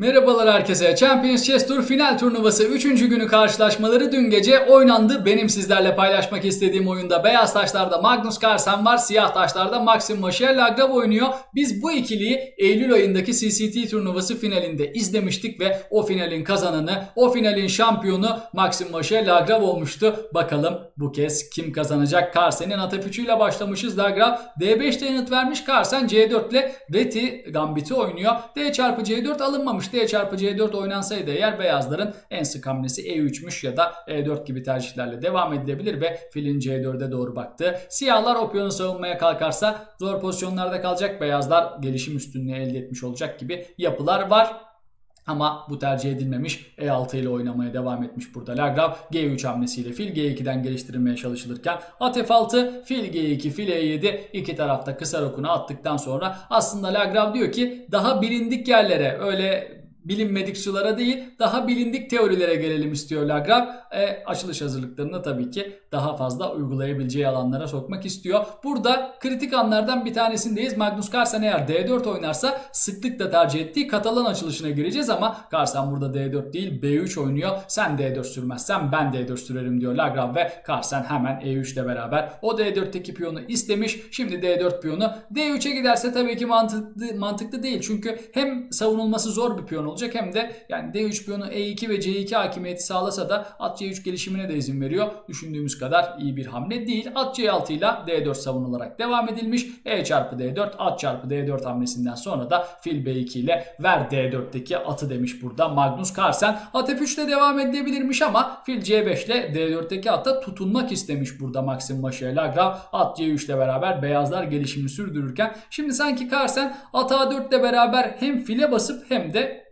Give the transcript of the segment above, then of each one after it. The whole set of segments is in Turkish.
Merhabalar herkese. Champions Chess Tour final turnuvası 3. günü karşılaşmaları dün gece oynandı. Benim sizlerle paylaşmak istediğim oyunda beyaz taşlarda Magnus Carlsen var. Siyah taşlarda Maxim Moşer Lagrave oynuyor. Biz bu ikiliyi Eylül ayındaki CCT turnuvası finalinde izlemiştik ve o finalin kazananı, o finalin şampiyonu Maxim Moşer Lagrave olmuştu. Bakalım bu kez kim kazanacak? Carlsen'in at F3 ile başlamışız. Lagrave D5'te yanıt vermiş. Carlsen C4 ile Reti Gambit'i oynuyor. D çarpı C4 alınmamış. D çarpı C4 oynansaydı eğer beyazların en sık hamlesi E3'müş ya da E4 gibi tercihlerle devam edilebilir ve filin C4'e doğru baktı. Siyahlar o piyonu savunmaya kalkarsa zor pozisyonlarda kalacak. Beyazlar gelişim üstünlüğü elde etmiş olacak gibi yapılar var. Ama bu tercih edilmemiş. E6 ile oynamaya devam etmiş burada Lagrave. G3 hamlesiyle fil G2'den geliştirilmeye çalışılırken at F6, fil G2, fil E7 iki tarafta kısa rokunu attıktan sonra aslında Lagrave diyor ki daha bilindik yerlere öyle bilinmedik sulara değil daha bilindik teorilere gelelim istiyor Lagrave. E, açılış hazırlıklarını tabii ki daha fazla uygulayabileceği alanlara sokmak istiyor. Burada kritik anlardan bir tanesindeyiz. Magnus Carlsen eğer D4 oynarsa sıklıkla tercih ettiği Katalan açılışına gireceğiz ama Carlsen burada D4 değil B3 oynuyor. Sen D4 sürmezsen ben D4 sürerim diyor Lagrave ve Carlsen hemen E3 ile beraber o D4'teki piyonu istemiş. Şimdi D4 piyonu D3'e giderse tabii ki mantıklı mantıklı değil. Çünkü hem savunulması zor bir piyon olacak hem de yani D3 piyonu E2 ve C2 hakimiyeti sağlasa da at C3 gelişimine de izin veriyor. Düşündüğümüz kadar iyi bir hamle değil. At C6 ile D4 savunularak devam edilmiş. E çarpı D4 at çarpı D4 hamlesinden sonra da fil B2 ile ver D4'teki atı demiş burada Magnus Carlsen. At F3 ile devam edilebilirmiş ama fil C5 ile D4'teki ata tutunmak istemiş burada Maxim Maşe Lagrave. At C3 ile beraber beyazlar gelişimini sürdürürken şimdi sanki Carlsen at A4 ile beraber hem file basıp hem de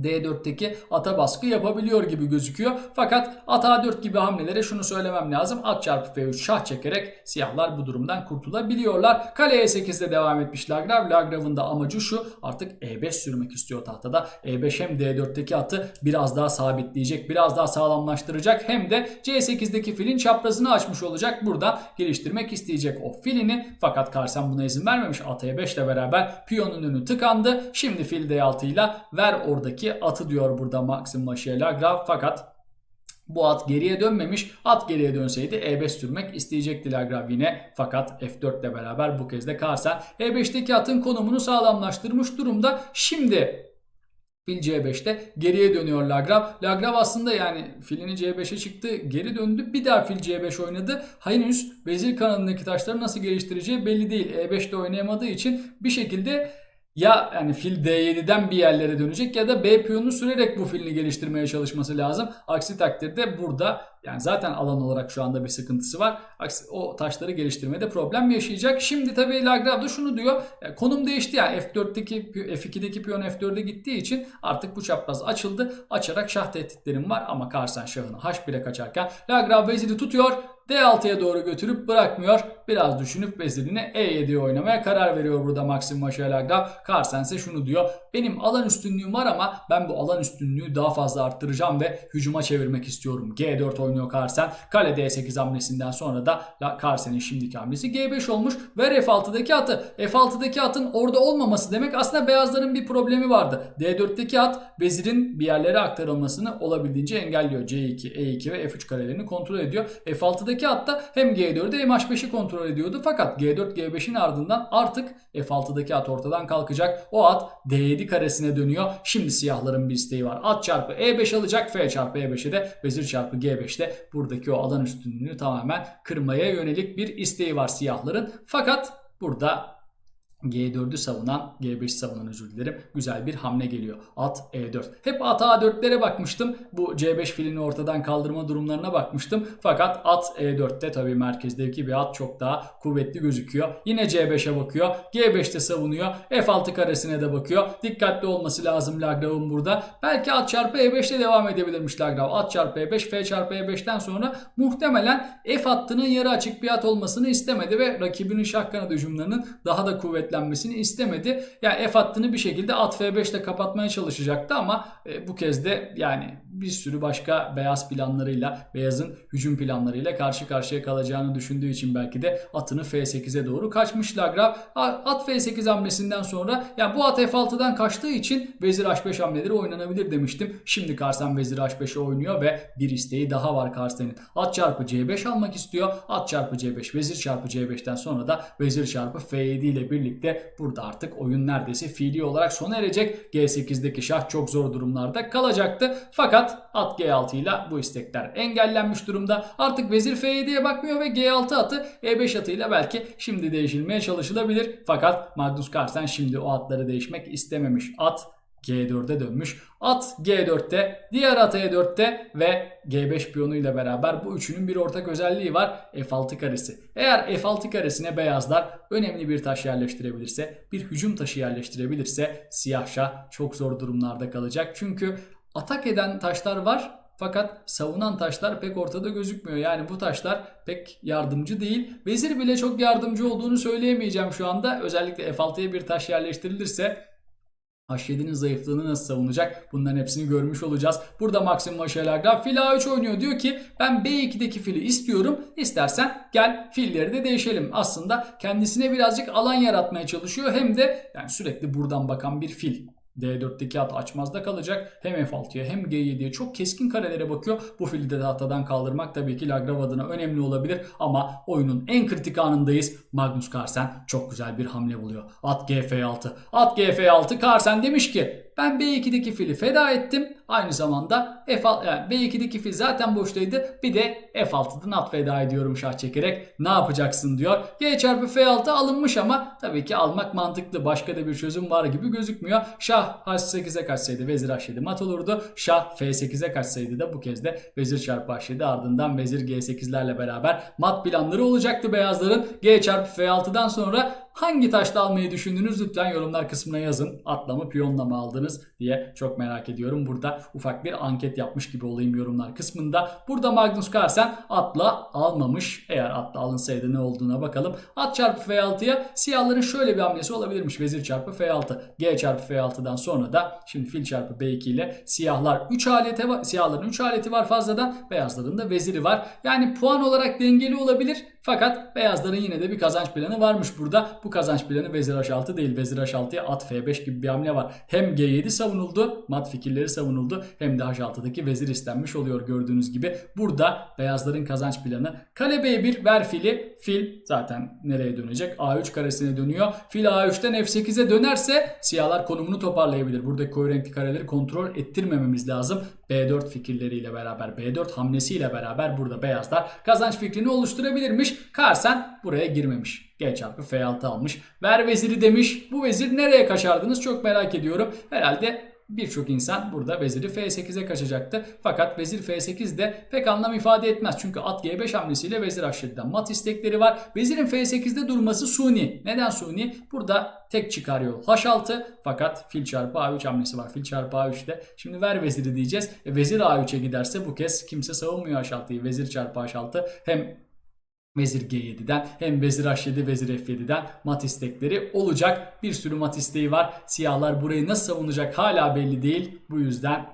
D4'teki ata baskı yapabiliyor gibi gözüküyor. Fakat at A4 gibi hamlelere şunu söylemem lazım. At çarpı F3 şah çekerek siyahlar bu durumdan kurtulabiliyorlar. Kale E8'de devam etmiş Lagrave. Lagrave'ın da amacı şu artık E5 sürmek istiyor tahtada. E5 hem D4'teki atı biraz daha sabitleyecek, biraz daha sağlamlaştıracak. Hem de C8'deki filin çaprazını açmış olacak. Buradan geliştirmek isteyecek o filini. Fakat Carlsen buna izin vermemiş. At E5 ile beraber piyonun önü tıkandı. Şimdi fil D6 ile ver oradaki atı diyor burada Maxim Lagrave. Fakat bu at geriye dönmemiş. At geriye dönseydi E5 sürmek isteyecekti Lagrave yine. Fakat F4 ile beraber bu kez de Carlsen E5'teki atın konumunu sağlamlaştırmış durumda. Şimdi Fil C5'te geriye dönüyor Lagrave. Lagrave aslında yani filini C5'e çıktı geri döndü bir daha fil C5 oynadı. Henüz vezir kanadındaki taşları nasıl geliştireceği belli değil. E5'te oynayamadığı için bir şekilde ya yani fil D7'den bir yerlere dönecek ya da B piyonunu sürerek bu filini geliştirmeye çalışması lazım. Aksi takdirde burada yani zaten alan olarak şu anda bir sıkıntısı var. Aksi o taşları geliştirmede problem yaşayacak. Şimdi tabii Lagrave da şunu diyor. konum değişti yani F4'teki F2'deki piyon F4'e gittiği için artık bu çapraz açıldı. Açarak şah tehditlerim var ama Carlsen şahını H1'e kaçarken Lagrave veziri tutuyor. D6'ya doğru götürüp bırakmıyor. Biraz düşünüp vezirini E7'ye oynamaya karar veriyor burada Maxim Maşa Lagrave. Carlsen ise şunu diyor. Benim alan üstünlüğüm var ama ben bu alan üstünlüğü daha fazla arttıracağım ve hücuma çevirmek istiyorum. G4 oynuyor Carlsen. Kale D8 hamlesinden sonra da Carlsen'in şimdiki hamlesi G5 olmuş. Ver F6'daki atı. F6'daki atın orada olmaması demek aslında beyazların bir problemi vardı. D4'teki at vezirin bir yerlere aktarılmasını olabildiğince engelliyor. C2, E2 ve F3 karelerini kontrol ediyor. F6'daki at da hem G4'ü hem H5'i kontrol ediyordu. Fakat G4, G5'in ardından artık F6'daki at ortadan kalkacak. O at D7 karesine dönüyor. Şimdi siyahların bir isteği var. At çarpı E5 alacak. F çarpı E5'e de vezir çarpı G5'te buradaki o alan üstünlüğünü tamamen kırmaya yönelik bir isteği var siyahların. Fakat burada G4'ü savunan, G5 savunan özür dilerim. Güzel bir hamle geliyor. At E4. Hep at A4'lere bakmıştım. Bu C5 filini ortadan kaldırma durumlarına bakmıştım. Fakat at E4'te tabii merkezdeki bir at çok daha kuvvetli gözüküyor. Yine C5'e bakıyor. G5'te savunuyor. F6 karesine de bakıyor. Dikkatli olması lazım Lagrave'ın burada. Belki at çarpı E5'te devam edebilirmiş Lagrave. At çarpı E5, F çarpı E5'ten sonra muhtemelen F hattının yarı açık bir at olmasını istemedi ve rakibinin şah kanadı hücumlarının daha da kuvvetli beklenmesini istemedi. Yani F hattını bir şekilde at F5 ile kapatmaya çalışacaktı ama e, bu kez de yani bir sürü başka beyaz planlarıyla, beyazın hücum planlarıyla karşı karşıya kalacağını düşündüğü için belki de atını F8'e doğru kaçmış Lagrave. At F8 hamlesinden sonra yani bu at F6'dan kaçtığı için Vezir H5 hamleleri oynanabilir demiştim. Şimdi Karsen Vezir H5'e oynuyor ve bir isteği daha var Karsen'in. At çarpı C5 almak istiyor. At çarpı C5, Vezir çarpı C5'ten sonra da Vezir çarpı F7 ile birlikte burada artık oyun neredeyse fiili olarak sona erecek. G8'deki şah çok zor durumlarda kalacaktı. Fakat at G6 ile bu istekler engellenmiş durumda. Artık Vezir F7'ye bakmıyor ve G6 atı E5 atıyla belki şimdi değişilmeye çalışılabilir. Fakat Magnus Carlsen şimdi o atları değişmek istememiş. At G4'e dönmüş. At G4'te, diğer at E4'te ve G5 piyonuyla beraber bu üçünün bir ortak özelliği var. F6 karesi. Eğer F6 karesine beyazlar önemli bir taş yerleştirebilirse, bir hücum taşı yerleştirebilirse siyah şah çok zor durumlarda kalacak. Çünkü atak eden taşlar var fakat savunan taşlar pek ortada gözükmüyor. Yani bu taşlar pek yardımcı değil. Vezir bile çok yardımcı olduğunu söyleyemeyeceğim şu anda. Özellikle F6'ya bir taş yerleştirilirse H7'nin zayıflığını nasıl savunacak? Bunların hepsini görmüş olacağız. Burada Maxim Maşelagra fil A3 oynuyor. Diyor ki ben B2'deki fili istiyorum. İstersen gel filleri de değişelim. Aslında kendisine birazcık alan yaratmaya çalışıyor. Hem de yani sürekli buradan bakan bir fil. D4'teki at açmazda kalacak. Hem F6'ya hem G7'ye çok keskin karelere bakıyor. Bu fili de tahtadan kaldırmak tabii ki Lagrave adına önemli olabilir. Ama oyunun en kritik anındayız. Magnus Carlsen çok güzel bir hamle buluyor. At GF6. At GF6. Carlsen demiş ki ben B2'deki fili feda ettim. Aynı zamanda F yani B2'deki fil zaten boştaydı. Bir de F6'dan at feda ediyorum şah çekerek. Ne yapacaksın diyor. G çarpı F6 alınmış ama tabii ki almak mantıklı. Başka da bir çözüm var gibi gözükmüyor. Şah H8'e kaçsaydı vezir H7 mat olurdu. Şah F8'e kaçsaydı da bu kez de vezir çarpı H7 ardından vezir G8'lerle beraber mat planları olacaktı beyazların. G çarpı F6'dan sonra Hangi taşla almayı düşündünüz lütfen yorumlar kısmına yazın. Atla mı piyonla mı aldınız diye çok merak ediyorum. Burada ufak bir anket yapmış gibi olayım yorumlar kısmında. Burada Magnus Carlsen atla almamış. Eğer atla alınsaydı ne olduğuna bakalım. At çarpı F6'ya siyahların şöyle bir hamlesi olabilirmiş. Vezir çarpı F6. G çarpı F6'dan sonra da şimdi fil çarpı B2 ile siyahlar 3 aleti var. Siyahların 3 aleti var fazladan. Beyazların da veziri var. Yani puan olarak dengeli olabilir. Fakat beyazların yine de bir kazanç planı varmış burada. Bu kazanç planı vezir h6 değil. Vezir h6'ya at f5 gibi bir hamle var. Hem g7 savunuldu, mat fikirleri savunuldu. Hem de h6'daki vezir istenmiş oluyor gördüğünüz gibi. Burada beyazların kazanç planı. Kale b1 ver fili. Fil zaten nereye dönecek? a3 karesine dönüyor. Fil a3'ten f8'e dönerse siyahlar konumunu toparlayabilir. Buradaki koyu renkli kareleri kontrol ettirmememiz lazım. B4 fikirleriyle beraber, B4 hamlesiyle beraber burada beyazlar kazanç fikrini oluşturabilirmiş. Carlsen buraya girmemiş. G çarpı F6 almış. Ver veziri demiş. Bu vezir nereye kaçardınız çok merak ediyorum. Herhalde birçok insan burada veziri F8'e kaçacaktı. Fakat vezir F8 de pek anlam ifade etmez. Çünkü at G5 hamlesiyle vezir H7'den mat istekleri var. Vezirin F8'de durması suni. Neden suni? Burada tek çıkar yol H6 fakat fil çarpı A3 hamlesi var. Fil çarpı A3'te. Şimdi ver veziri diyeceğiz. E, vezir A3'e giderse bu kez kimse savunmuyor H6'yı. Vezir çarpı H6 hem Vezir G7'den hem Vezir H7, Vezir F7'den mat istekleri olacak. Bir sürü mat isteği var. Siyahlar burayı nasıl savunacak hala belli değil. Bu yüzden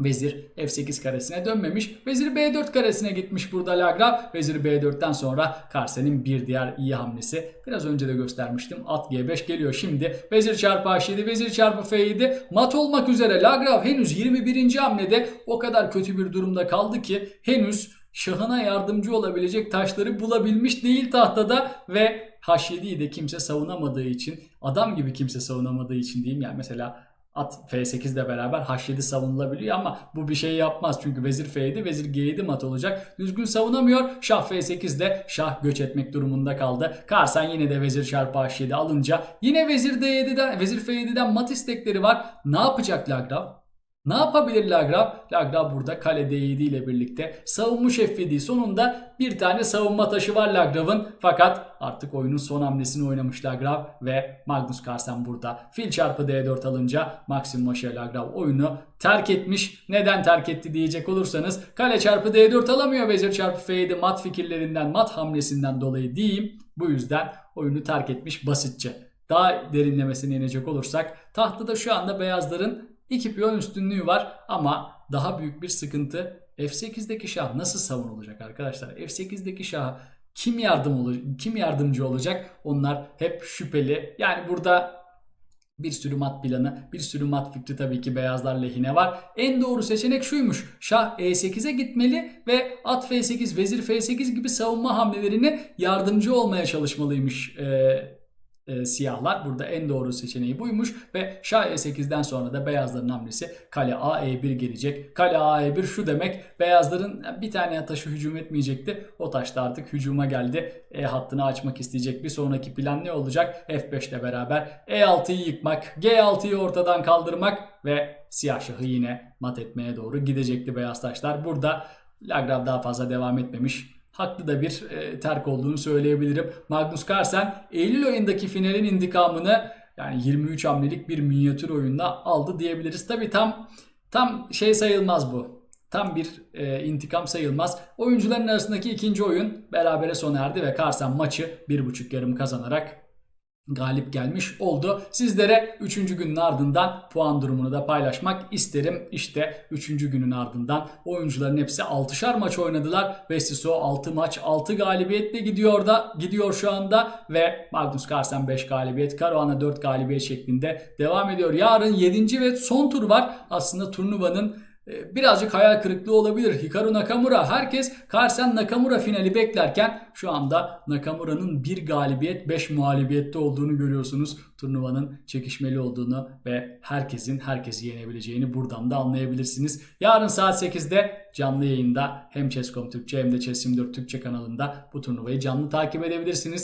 Vezir F8 karesine dönmemiş. Vezir B4 karesine gitmiş burada Lagrave. Vezir B4'ten sonra Karsen'in bir diğer iyi hamlesi. Biraz önce de göstermiştim. At G5 geliyor şimdi. Vezir çarpı H7, Vezir çarpı F7 mat olmak üzere. Lagrave henüz 21. hamlede o kadar kötü bir durumda kaldı ki henüz şahına yardımcı olabilecek taşları bulabilmiş değil tahtada ve H7'yi de kimse savunamadığı için adam gibi kimse savunamadığı için diyeyim yani mesela at F8 ile beraber H7 savunulabiliyor ama bu bir şey yapmaz. Çünkü vezir F7, vezir G7 mat olacak. Düzgün savunamıyor. Şah F8 de şah göç etmek durumunda kaldı. Karsan yine de vezir çarpı H7 alınca yine vezir D7'den, vezir F7'den mat istekleri var. Ne yapacak Lagrave? Ne yapabilir Lagrave? Lagrave burada kale D7 ile birlikte savunmuş F7 sonunda bir tane savunma taşı var Lagrave'ın fakat artık oyunun son hamlesini oynamış Lagrave ve Magnus Carlsen burada fil çarpı D4 alınca Maxim Maşe Lagrave oyunu terk etmiş. Neden terk etti diyecek olursanız kale çarpı D4 alamıyor vezir çarpı F7 mat fikirlerinden mat hamlesinden dolayı diyeyim. Bu yüzden oyunu terk etmiş basitçe. daha derinlemesine inecek olursak tahtada şu anda beyazların 2 piyon üstünlüğü var ama daha büyük bir sıkıntı F8'deki şah nasıl savunulacak arkadaşlar? F8'deki şah kim yardım olacak, kim yardımcı olacak? Onlar hep şüpheli. Yani burada bir sürü mat planı, bir sürü mat fikri tabii ki beyazlar lehine var. En doğru seçenek şuymuş. Şah E8'e gitmeli ve at F8, vezir F8 gibi savunma hamlelerini yardımcı olmaya çalışmalıymış e, e, siyahlar. Burada en doğru seçeneği buymuş ve Şah E8'den sonra da beyazların hamlesi kale A E1 gelecek. Kale A E1 şu demek beyazların bir tane taşı hücum etmeyecekti. O taş da artık hücuma geldi. E hattını açmak isteyecek. Bir sonraki plan ne olacak? F5 ile beraber E6'yı yıkmak, G6'yı ortadan kaldırmak ve siyah şahı yine mat etmeye doğru gidecekti beyaz taşlar. Burada Lagrav daha fazla devam etmemiş haklı da bir e, terk olduğunu söyleyebilirim. Magnus Carlsen Eylül ayındaki finalin intikamını yani 23 hamlelik bir minyatür oyunda aldı diyebiliriz. Tabi tam tam şey sayılmaz bu. Tam bir e, intikam sayılmaz. Oyuncuların arasındaki ikinci oyun berabere sona erdi ve Carlsen maçı 1.5 yarım kazanarak galip gelmiş oldu. Sizlere 3. günün ardından puan durumunu da paylaşmak isterim. İşte 3. günün ardından oyuncuların hepsi 6'şar maç oynadılar. Vestiso 6 maç 6 galibiyetle gidiyor da gidiyor şu anda ve Magnus Carlsen 5 galibiyet, Caruana 4 galibiyet şeklinde devam ediyor. Yarın 7. ve son tur var. Aslında turnuvanın birazcık hayal kırıklığı olabilir. Hikaru Nakamura herkes Carlsen Nakamura finali beklerken şu anda Nakamura'nın bir galibiyet 5 muhalibiyette olduğunu görüyorsunuz. Turnuvanın çekişmeli olduğunu ve herkesin herkesi yenebileceğini buradan da anlayabilirsiniz. Yarın saat 8'de canlı yayında hem Chess.com Türkçe hem de Chess24 Türkçe kanalında bu turnuvayı canlı takip edebilirsiniz.